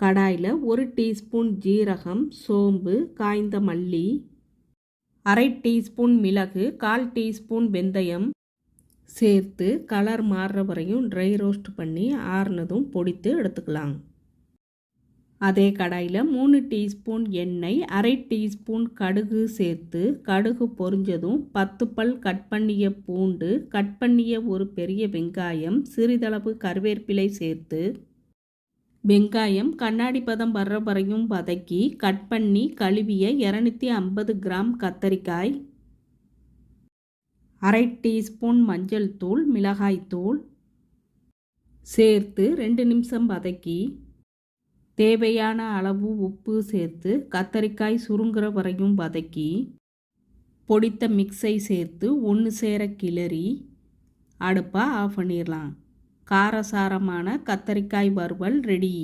கடாயில் ஒரு டீஸ்பூன் ஜீரகம் சோம்பு காய்ந்த மல்லி அரை டீஸ்பூன் மிளகு கால் டீஸ்பூன் வெந்தயம் சேர்த்து கலர் மாறுற வரையும் ட்ரை ரோஸ்ட் பண்ணி ஆறுனதும் பொடித்து எடுத்துக்கலாம். அதே கடாயில் மூணு டீஸ்பூன் எண்ணெய் அரை டீஸ்பூன் கடுகு சேர்த்து கடுகு பொரிஞ்சதும் பத்து பல் கட் பண்ணிய பூண்டு கட் பண்ணிய ஒரு பெரிய வெங்காயம் சிறிதளவு கருவேப்பிலை சேர்த்து வெங்காயம் கண்ணாடி பதம் வர்ற வரையும் வதக்கி கட் பண்ணி கழுவிய இரநூத்தி ஐம்பது கிராம் கத்தரிக்காய் அரை டீஸ்பூன் மஞ்சள் தூள் மிளகாய் தூள் சேர்த்து ரெண்டு நிமிஷம் வதக்கி தேவையான அளவு உப்பு சேர்த்து கத்தரிக்காய் சுருங்குற வரையும் வதக்கி பொடித்த மிக்ஸை சேர்த்து ஒன்று சேர கிளறி அடுப்பாக ஆஃப் பண்ணிடலாம் காரசாரமான கத்தரிக்காய் வறுவல் ரெடி.